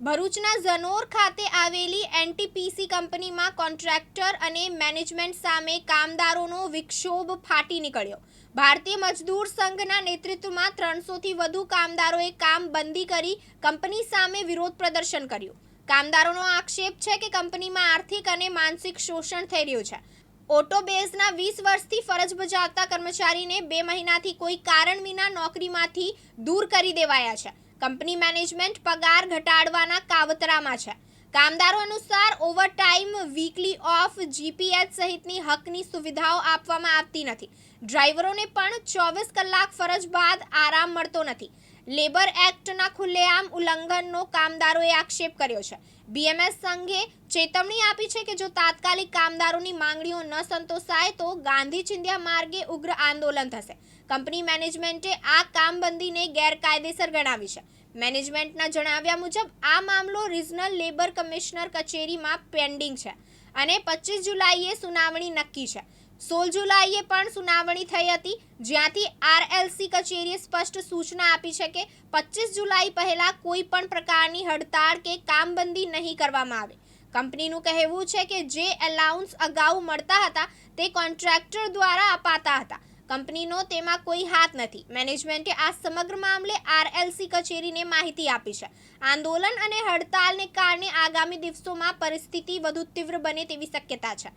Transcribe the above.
ભરૂચના ઝનોર ખાતે આવેલી એનટીપીસી કંપનીમાં કોન્ટ્રાક્ટર અને મેનેજમેન્ટ સામે કામદારોનો વિક્ષોભ ફાટી નીકળ્યો. ભારતીય મજદૂર સંઘના નેતૃત્વમાં ત્રણસોથી વધુ કામદારોએ કામ બંધી કરી કંપની સામે વિરોધ પ્રદર્શન કર્યું. કામદારોનો આક્ષેપ છે કે કંપનીમાં આર્થિક અને માનસિક શોષણ થઈ રહ્યું છે. ઓટો બેઝના વીસ વર્ષથી ફરજ બજાવતા કર્મચારીને બે મહિનાથી કોઈ કારણ વિના નોકરીમાંથી દૂર કરી દેવાયા છે. કંપની મેનેજમેન્ટ પગાર ઘટાડવાના કાવતરામાં છે. કામદારો અનુસાર ઓવરટાઈમ વીકલી ઓફ જીપીએચ સહિતની હકની સુવિધાઓ આપવામાં આવતી નથી. ડ્રાઈવરોને પણ ચોવીસ કલાક ફરજ બાદ આરામ મળતો નથી. લેબર એક્ટના ખુલ્લેઆમ ઉલ્લંઘનનો કામદારોએ આક્ષેપ કર્યો છે. બીએમએસ સંઘે ચેતવણી આપી છે કે જો તાત્કાલિક કામદારોની માંગણીઓ ન સંતોષાય તો ગાંધી ચિંધ્યા માર્ગે ઉગ્ર આંદોલન થશે. કંપની મેનેજમેન્ટે આ કામબંધીને ગેરકાયદેસર ગણાવી છે. મેનેજમેન્ટના જણાવ્યા મુજબ, આ મામલો રિજનલ લેબર કમિશનર કચેરીમાં પેન્ડિંગ છે અને પચીસ જુલાઈએ સુનાવણી નક્કી છે. સોળ જુલાઈએ પણ સુનાવણી થઈ હતી, જ્યાંથી આરએલસી કચેરીએ સ્પષ્ટ સૂચના આપી છે કે પચીસ જુલાઈ પહેલા કોઈ પણ પ્રકારની હડતાળ કે કામબંધી નહીં કરવામાં આવે. કંપનીનું કહેવું છે કે જે એલાઉન્સ અગાઉ મળતા હતા, તે કોન્ટ્રાક્ટર દ્વારા અપાતા હતા. કંપનીનો તેમાં કોઈ હાથ નથી. મેનેજમેન્ટે આ સમગ્ર મામલે આરએલસી કચેરીને માહિતી આપી છે. આંદોલન અને હડતાલને કારણે આગામી દિવસોમાં પરિસ્થિતિ વધુ તીવ્ર બને તેવી શક્યતા છે.